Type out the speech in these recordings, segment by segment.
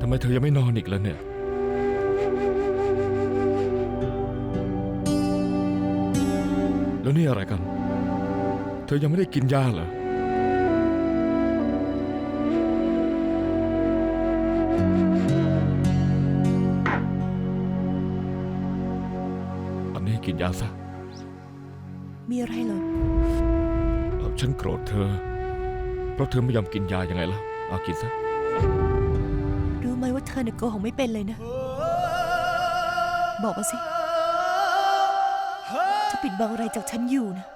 ทำไมเธอยังไม่นอนอีกล่ะเนี่ย แล้วนี่อะไรกัน เธอยังไม่ได้กินยาเหรอ อันนี้กินยาซะ มีอะไรเหรอเอ่อฉันโกรธเธอ เพราะเธอไม่ยอมกินยายังไงล่ะเอากินซะรู้ไหมว่า เธอเนี่ยโกหกไม่เป็นเลยนะ บอกมาสิจะปิดบังอะไรจากฉันอยู่นะ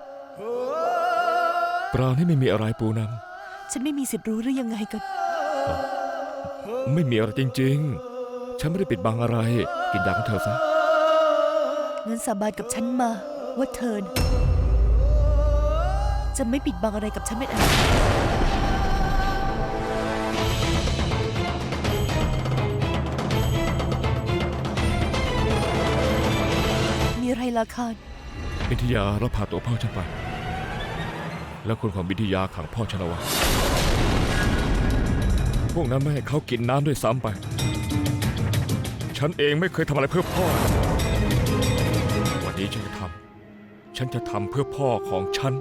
เปล่านี่ไม่มีอะไรปูนฉันไม่มีสิทธิ์รู้หรือยังไงกันำไม่มีอะไรจริง ๆ ฉันไม่ได้ปิดบังอะไร กินยาของเธอซะงั้นสาบานกับฉันมาว่าเธอน่ะจะไม่ปิดบังอะไรกับฉันเป็นอัน ขาดมีอะไรราคาวิทยารับพาตัวพ่อฉันไป แล้วคนของวิทยาขังพ่อฉันเอาไว้พวกนั้นไม่ให้เขากินน้ำด้วยซ้ำไป ฉันเองไม่เคยทำอะไรเพื่อพ่อ วันนี้ฉันจะทำฉันจะทำเพื่อพ่อของฉัน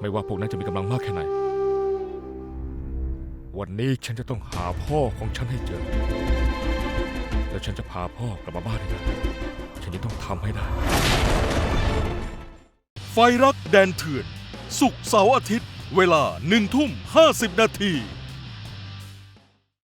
ไม่ว่าพวกนั้นจะมีกำลังมากแค่ไหน วันนี้ฉันจะต้องหาพ่อของฉันให้เจอ แล้วฉันจะพาพ่อกลับมาบ้านให้ได้ ฉันจะต้องทำให้ได้ ไฟรักแดนเถื่อน สุกร์เสาร์อาทิตย์ เวลาหนึ่งทุ่มห้าสิบนาที